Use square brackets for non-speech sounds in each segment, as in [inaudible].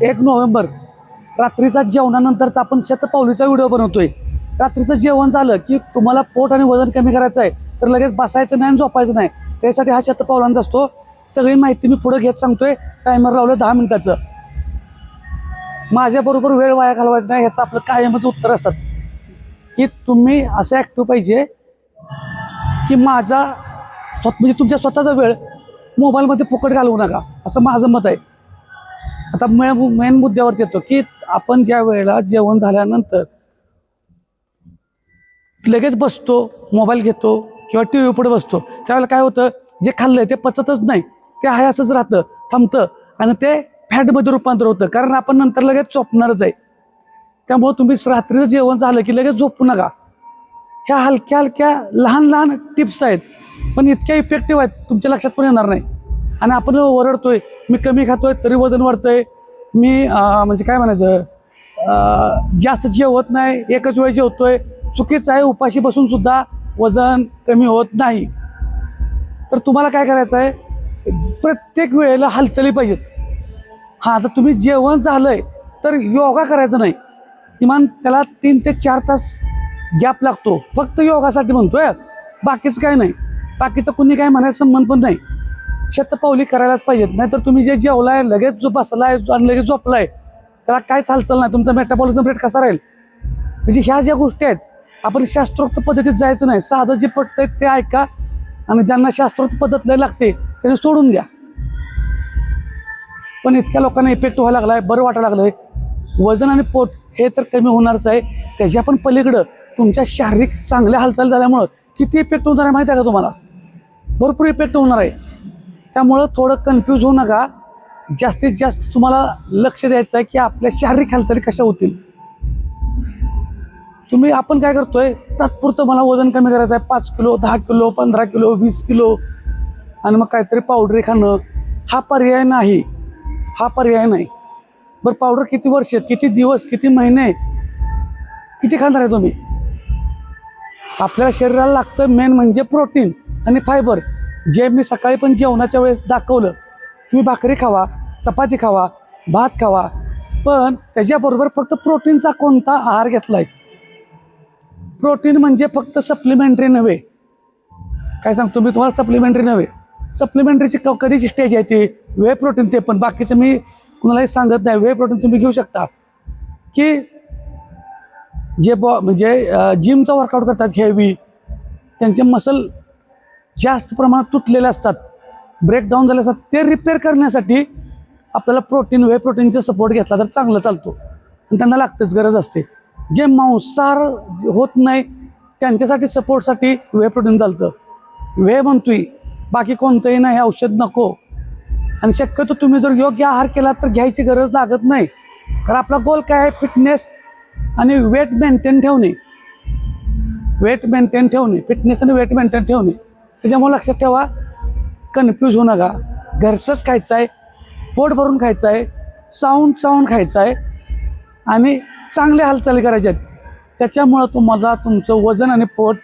एक नोव्हेंबर रात्रीचा जेवणानंतरचा आपण शतपावलीचा व्हिडिओ बनवतोय. रात्रीचं जेवण झालं की तुम्हाला पोट आणि वजन कमी करायचं आहे तर लगेच बसायचं नाही आणि झोपायचं नाही. त्यासाठी हा शतपावलांचा असतो. सगळी माहिती मी पुढं घेत सांगतोय. टायमर लावलं दहा मिनिटाचं. माझ्याबरोबर वेळ वाया घालवायचा नाही ह्याचं आपलं कायमच उत्तर असतात. की तुम्ही असं ॲक्टिव्ह पाहिजे की माझा स्वत म्हणजे तुमच्या स्वतःचा वेळ मोबाईलमध्ये फुकट घालवू नका असं माझं मत आहे. आता मेन मेन मुद्द्यावर येतो की आपण ज्या वेळेला जेवण झाल्यानंतर लगेच बसतो मोबाईल घेतो किंवा टी व्ही पुढे बसतो त्यावेळेला काय होतं? जे खाल्लंय ते पचतच नाही. ते हयासच असंच राहतं थांबतं आणि ते फॅटमध्ये रूपांतर होतं. कारण आपण नंतर लगेच झोपणारच आहे. त्यामुळं तुम्ही रात्रीचं जेवण झालं की लगेच झोपू नका. ह्या हलक्या हलक्या लहान लहान टिप्स आहेत. पण इतक्या इफेक्टिव्ह आहेत तुमच्या लक्षात पण येणार नाही. आणि आपण ओरडतोय मी कमी खातोय तरी वजन वाढतंय. मी म्हणजे काय म्हणायचं जास्त जेवत नाही एकच वेळ जेवतोय. चुकीचं आहे उपाशी बसून सुद्धा वजन कमी होत नाही. तर तुम्हाला काय करायचं आहे? प्रत्येक वेळेला हालचाली पाहिजेत. हां आता तुम्ही जेवण झालंय तर योगा करायचं नाही. किमान त्याला तीन ते चार तास गॅप लागतो. फक्त योगासाठी म्हणतोय. बाकीचं काय नाही. बाकीचं कुणी काय म्हणायचं संबंध पण नाही. शतपावली करायलाच पाहिजेत. नाहीतर तुम्ही जे जेवलाय लगेच जो बसलाय आणि लगेच झोपलाय त्याला काहीच हालचाल नाही? तुमचा मेटाबॉलिझम रेट कसा राहील? म्हणजे ह्या ज्या गोष्टी आहेत आपण शास्त्रोक्त पद्धतीत जायचं नाही. साधं जे पटतंय ते ऐका आणि ज्यांना शास्त्रोक्त पद्धत लय लागते त्यांनी सोडून द्या. पण इतक्या लोकांना इफेक्ट व्हायला लागलाय बरं वाटायला लागलंय. वजन आणि पोट हे तर कमी होणारच आहे. त्याच्या पण पलीकडं तुमच्या शारीरिक चांगल्या हालचाल झाल्यामुळं किती इफेक्ट होणार आहे माहिती आहे का तुम्हाला? भरपूर इफेक्ट होणार आहे. त्यामुळं थोडं कन्फ्यूज होऊ नका. जास्तीत जास्त तुम्हाला लक्ष द्यायचं आहे की आपल्या शारीरिक हालचाली कशा होतील. तुम्ही आपण काय करतोय तात्पुरतं मला वजन कमी करायचं आहे. पाच किलो दहा किलो पंधरा किलो वीस किलो आणि मग काहीतरी पावडरी खाणं. हा पर्याय नाही. हा पर्याय नाही. बरं पावडर किती वर्ष किती दिवस किती महिने? किती खाणार आहे तुम्ही? आपल्या शरीराला लागतं मेन म्हणजे प्रोटीन आणि फायबर जे मी सकाळी पण जेवणाच्या वेळेस दाखवलं तुम्ही भाकरी खावा चपाती खावा भात खावा पण त्याच्याबरोबर फक्त प्रोटीनचा कोणता आहार घेतला आहे प्रोटीन म्हणजे फक्त सप्लिमेंटरी नव्हे. काय सांगतो मी तुम्हाला? सप्लिमेंटरी नव्हे. सप्लिमेंटरीची क कधीची स्टेज आहे ती? वे प्रोटीन ते पण. बाकीचं मी कुणालाही सांगत नाही. वे प्रोटीन तुम्ही घेऊ शकता. की जे बॉ म्हणजे जिमचा वर्कआउट करतात हेवी त्यांचे मसल जास्त प्रमाणात तुटलेले असतात. ब्रेकडाऊन झाले असतात. ते रिपेअर करण्यासाठी आपल्याला प्रोटीन वे प्रोटीनचा सपोर्ट घेतला तर चांगलं चालतो. आणि त्यांना लागतेच गरज असते. जे मांसाहार होत नाही त्यांच्यासाठी सपोर्टसाठी वे प्रोटीन चालतं. वे म्हणतोय बाकी कोणतंही नाही औषध नको. आणि शक्यतो तुम्ही जर योग्य आहार केला तर घ्यायची गरज लागत नाही. कारण आपला गोल काय आहे? फिटनेस आणि वेट मेंटेन ठेवणे. वेट मेंटेन ठेवणे. फिटनेस आणि वेट मेंटेन ठेवणे. त्याच्यामुळे लक्षात ठेवा कन्फ्यूज होऊ नका. घरचंच खायचं आहे पोट भरून खायचं आहे चावून चावून खायचं आहे आणि चांगल्या हालचाली करायच्या आहेत. त्याच्यामुळं तुम्हाला तुमचं वजन आणि पोट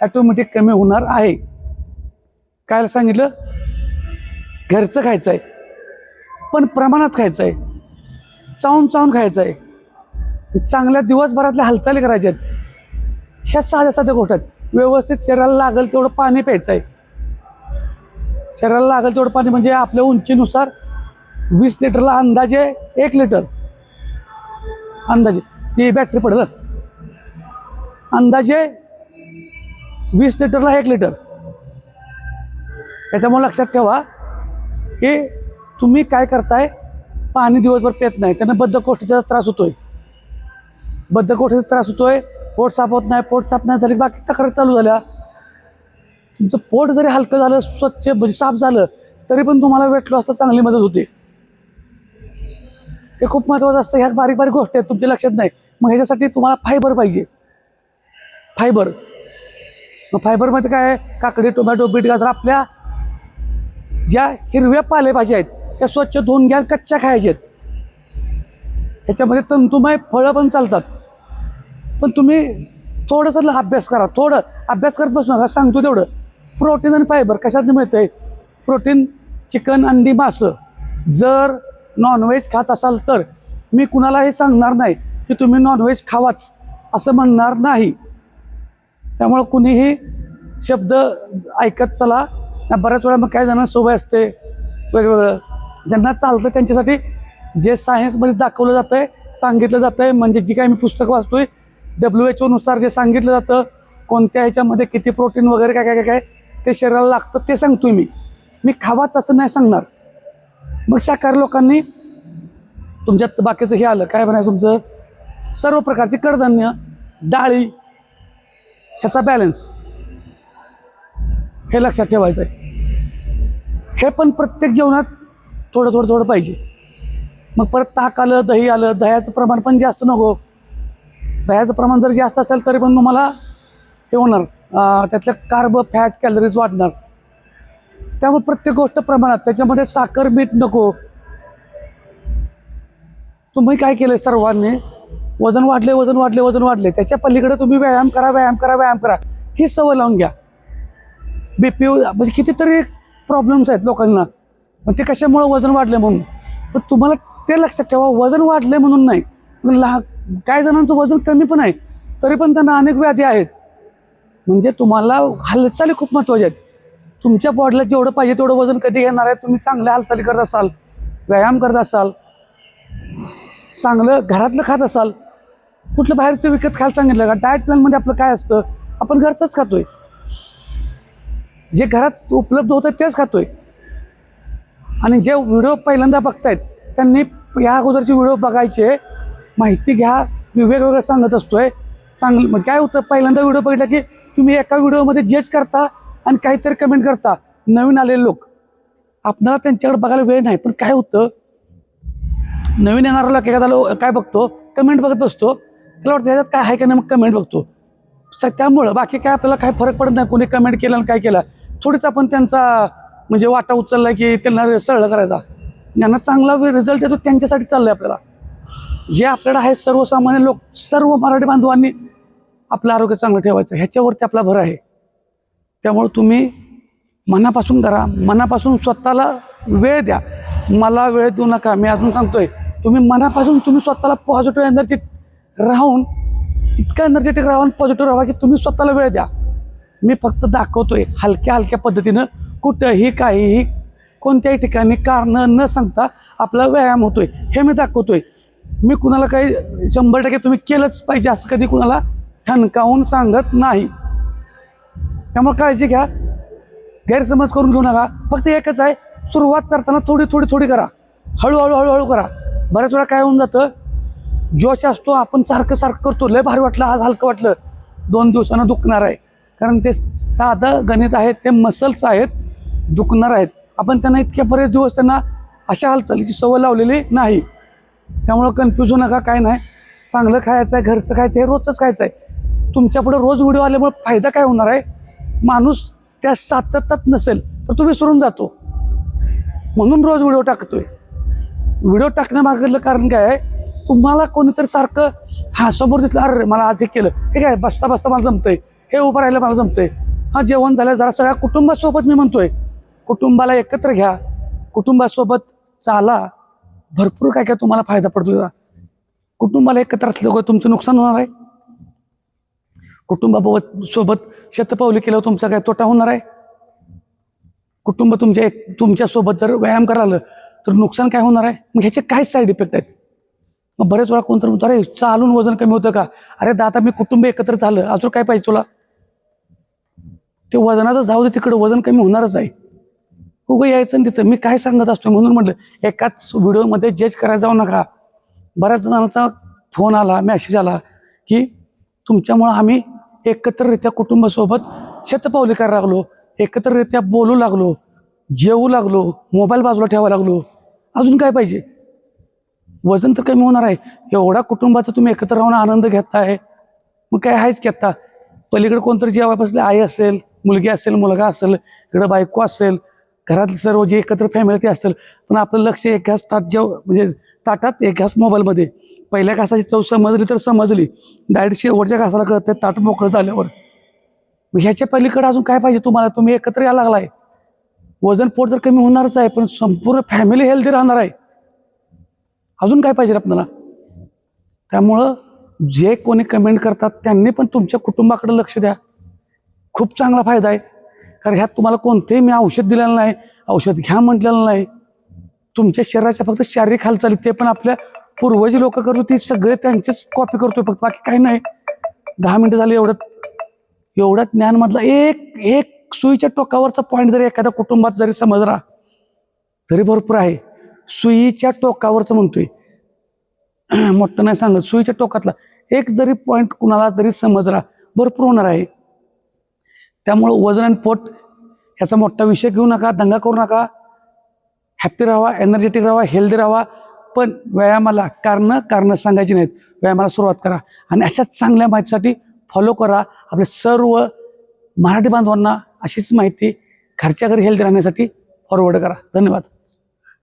ॲटोमॅटिक कमी होणार आहे. काय सांगितलं? घरचं खायचं आहे पण प्रमाणात खायचं आहे चावून चावून खायचं आहे चांगल्या दिवसभरातल्या हालचाली करायच्या आहेत. ह्या साध्या साध्या गोष्ट आहेत. व्यवस्थित शरीराला लागेल तेवढं पाणी प्यायचं आहे शरीराला लागेल तेवढं पाणी म्हणजे आपल्या उंचीनुसार वीस लिटरला अंदाजे एक लिटर. अंदाजे. ती बॅटरी पडेल अंदाजे वीस लिटरला एक लिटर. त्याच्यामुळे लक्षात ठेवा की तुम्ही काय करताय? पाणी दिवसभर पेत नाही. त्यांना बद्धकोष्ठीचा त्रास होतोय. बद्धकोष्ठीचा त्रास होतोय. पोट साफ होत नाही पोट साफ नाही झाली की बाकी तक्रार चालू झाल्या. तुमचं पोट जरी हलकं झालं स्वच्छ म्हणजे साफ झालं तरी पण तुम्हाला वेट लॉसला चांगली मदत होते. हे खूप महत्त्वाचं असतं ह्या बारीक बारीक गोष्टी आहेत तुमच्या लक्षात नाही. मग ह्याच्यासाठी तुम्हाला फायबर पाहिजे. फायबर मग फायबरमध्ये काय आहे? काकडी टोमॅटो बीट गाजर आपल्या ज्या हिरव्या पालेभाज्या आहेत त्या स्वच्छ धुवून घ्या कच्च्या खायच्या आहेत. ह्याच्यामध्ये तंतुमय फळं पण चालतात. पण तुम्ही थोडंसं अभ्यास करा. थोडं अभ्यास करत बसू नका सांगतो तेवढं. प्रोटीन आणि फायबर कशात मिळतं आहे प्रोटीन चिकन अंडी मासं. जर नॉनव्हेज खात असाल तर मी कुणाला हे सांगणार नाही की तुम्ही नॉनव्हेज खावाच असं म्हणणार नाही. त्यामुळं कुणीही शब्द ऐकत चला. ना बऱ्याच वेळा मग काही जणांना सवय असते वेगवेगळं. ज्यांना चालतं त्यांच्यासाठी जे सायन्समध्ये दाखवलं जातं आहे सांगितलं जातं आहे म्हणजे जी काही मी पुस्तकं वाचतोय डब्ल्यू एच ओनुसार जे सांगितलं जातं कोणत्या ह्याच्यामध्ये किती प्रोटीन वगैरे काय काय काय काय ते शरीराला लागतं ते सांगतोय मी. मी खावाच असं नाही सांगणार. मग शाकाहारी लोकांनी तुमच्यात बाकीचं हे आलं काय म्हणायचं तुमचं? सर्व प्रकारचे कडधान्य डाळी ह्याचा बॅलन्स हे लक्षात ठेवायचं आहे हे पण प्रत्येक जेवणात थोडं थोडं थोडं पाहिजे. मग परत ताक आलं दही आलं दह्याचं प्रमाण पण जास्त नको. दह्याचं प्रमाण जर जास्त असेल तरी पण तुम्हाला हे होणार. त्यातल्या त्यातलं कार्ब फॅट कॅलरीज वाढणार. त्यामुळे प्रत्येक गोष्ट प्रमाणात त्याच्यामध्ये साखर मीठ नको. तुम्ही काय केलं सर्वांनी? वजन वाढले वजन वाढले वजन वाढले त्याच्या पलीकडे तुम्ही व्यायाम करा व्यायाम करा व्यायाम करा. ही सवय लावून घ्या. बी पी म्हणजे कितीतरी प्रॉब्लेम्स आहेत लोकांना. पण ते कशामुळं वजन वाढले म्हणून? पण तुम्हाला ते लक्षात ठेवा वजन वाढले म्हणून नाही. लहान काही जणांचं वजन कमी पण आहे तरी पण त्यांना अनेक व्याधी आहेत. म्हणजे तुम्हाला हालचाली खूप महत्त्वाच्या आहेत. तुमच्या बॉडीला जेवढं पाहिजे तेवढं वजन कधी येणार आहे तुम्ही चांगल्या हालचाली करत असाल व्यायाम करत असाल चांगलं घरातलं खात असाल कुठलं बाहेरचं विकत खायला सांगितलं का? डाएट प्लॅनमध्ये आपलं काय असतं? आपण घरचंच खातोय. जे घरात उपलब्ध होतं तेच खातोय. आणि जे व्हिडिओ पहिल्यांदा बघतायत त्यांनी या अगोदरचे व्हिडिओ बघायचे माहिती घ्या मी वेगवेगळं सांगत असतोय. चांगलं म्हणजे काय होतं पहिल्यांदा व्हिडिओ बघितला की तुम्ही एका व्हिडिओमध्ये जज करता आणि काहीतरी कमेंट करता. नवीन आलेले लोक. आपणाला त्यांच्याकडे बघायला वेळ नाही पण काय होतं नवीन येणारा लोक एखादा लो काय बघतो कमेंट बघत बसतो. त्याला वाटतं त्याच्यात काय आहे का नाही मग कमेंट बघतो. स त्यामुळं बाकी काय आपल्याला काय फरक पडत नाही कोणी कमेंट केलं आणि काय केलं. थोडीच आपण त्यांचा म्हणजे वाटा उचलला की त्यांना सरळ करायचा ज्यांना चांगला रिझल्ट येतो त्यांच्यासाठी चाललं आहे आपल्याला. जे आपल्याला आहे सर्वसामान्य लोक सर्व मराठी बांधवांनी आपलं आरोग्य चांगलं ठेवायचं ह्याच्यावरती आपला भर आहे. त्यामुळे तुम्ही मनापासून करा मनापासून स्वतःला वेळ द्या. मला वेळ देऊ नका मी अजून सांगतोय तुम्ही मनापासून तुम्ही स्वतःला पॉझिटिव्ह एनर्जी राहून इतका एनर्जेटिक राहून पॉझिटिव्ह राहा की तुम्ही स्वतःला वेळ द्या. मी फक्त दाखवतोय हलक्या हलक्या पद्धतीनं कुठंही काहीही कोणत्याही ठिकाणी कारणं न सांगता आपला व्यायाम होतोय हे मी दाखवतोय. मी कुणाला काही शंभर टक्के तुम्ही केलंच पाहिजे असं कधी कुणाला ठणकावून सांगत नाही. त्यामुळे काळजी घ्या. गैरसमज करून घेऊ नका. फक्त एकच आहे सुरुवात करताना थोडी थोडी थोडी करा. हळूहळू हळूहळू करा. बऱ्याच वेळा काय होऊन जातं जोश असतो आपण सारखं सारखं करतो. लय भारी वाटलं आज हलकं वाटलं. दोन दिवसानं दुखणार आहे. कारण ते साधं गणित आहेत ते मसल्स आहेत दुखणार आहेत. आपण त्यांना इतके बरेच दिवस त्यांना अशा हालचालीची सवय लावलेली नाही. त्यामुळं कन्फ्यूज होऊ नका काय नाही. चांगलं खायचं आहे घरचं खायचं आहे रोजच खायचं आहे. तुमच्यापुढे रोज व्हिडिओ आल्यामुळे फायदा काय होणार आहे? माणूस त्या सातत्यात नसेल तर तो विसरून जातो. म्हणून रोज व्हिडिओ टाकतोय. व्हिडिओ टाकण्यामागलं कारण काय आहे? तुम्हाला कोणीतरी सारखं हा समोर दिसलं अरे मला आज हे केलं. हे काय बसता बसता मला जमतंय. हे उभं राहिलं मला जमतंय. हा जेवण झालं जरा सगळ्या कुटुंबासोबत मी म्हणतोय. कुटुंबाला एकत्र घ्या. कुटुंबासोबत चाला. भरपूर काय काय तुम्हाला फायदा पडतो कुटुंबाला एकत्र असलं तुमचं नुकसान होणार आहे. कुटुंबाबत सोबत शतपावली केल्यावर तुमचा काय तोटा होणार आहे? कुटुंब तुमच्या एक तुमच्यासोबत जर व्यायाम करायला तर नुकसान काय होणार आहे? मग ह्याचे काय साईड इफेक्ट आहेत? मग बरेच वेळा कोणतरी म्हणतो अरे चालून वजन कमी होतं का? अरे दादा मी कुटुंब एकत्र झालं. अजून काय पाहिजे तुला? ते वजनाचं जाऊ दे तिकडं वजन कमी होणारच आहे. उगं यायचं आणि तिथं. मी काय सांगत असतो म्हणून म्हटलं एकाच व्हिडिओमध्ये जज करायला जाऊ नका. बऱ्याच जणांचा फोन आला मॅसेज आला की तुमच्यामुळं आम्ही एकत्ररित्या कुटुंबासोबत शतपावली करायला लागलो एकत्ररित्या बोलू लागलो जेवू लागलो मोबाईल बाजूला ठेवायला लागलो. अजून काय पाहिजे? वजन तर कमी होणार आहे. एवढा कुटुंबाचा तुम्ही एकत्र राहून आनंद घेताय. मग काय आहेच की आता? पलीकडे कोणतरी जेव्हा बसले आई असेल मुलगी असेल मुलगा असेल इकडं बायको असेल घरातले सर्व जे एकत्र फॅमिली ते असतील पण आपलं लक्ष एक घास ताट जेव म्हणजे ताटात एक घास मोबाईलमध्ये. पहिल्या घासाची चव समजली तर समजली. डायरेक्ट शेवटच्या घासाला कळत ते ताट मोकळं झाल्यावर. मग ह्याच्या पलीकडे अजून काय पाहिजे तुम्हाला? तुम्ही एकत्र यायला लागलाय. वजन पोट तर कमी होणारच आहे पण संपूर्ण फॅमिली हेल्दी राहणार आहे. अजून काय पाहिजे आपल्याला? त्यामुळं जे कोणी कमेंट करतात त्यांनी पण तुमच्या कुटुंबाकडे लक्ष द्या. खूप चांगला फायदा आहे. कारण ह्यात तुम्हाला कोणतेही मी औषध दिलेलं नाही औषध घ्या म्हटलेलं नाही. तुमच्या शरीराच्या फक्त शारीरिक हालचाली ते पण आपल्या पूर्वजी लोक करतो ती सगळे त्यांचेच कॉपी करतोय फक्त बाकी काही नाही. दहा मिनिटं झाली एवढं एवढ्या ज्ञानमधला एक एक सुईच्या टोकावरचा पॉईंट जरी एखाद्या कुटुंबात जरी समजला तरी भरपूर आहे. सुईच्या टोकावरचं म्हणतोय. [clears throat] मोठं नाही सांगत सुईच्या टोकातला एक जरी पॉईंट कुणाला तरी समजला भरपूर होणार आहे. त्यामुळं वजन आणि पोट याचा मोठा विषय घेऊ नका दंगा करू नका. हॅप्पी राहा एनर्जेटिक राहा हेल्दी राहा. पण व्यायामाला कारणं कारणं सांगायची नाहीत. व्यायामाला सुरुवात करा आणि अशाच चांगल्या माहितीसाठी फॉलो करा. आपल्या सर्व मराठी बांधवांना अशीच माहिती घरच्या घरी हेल्दी राहण्यासाठी फॉरवर्ड करा. धन्यवाद.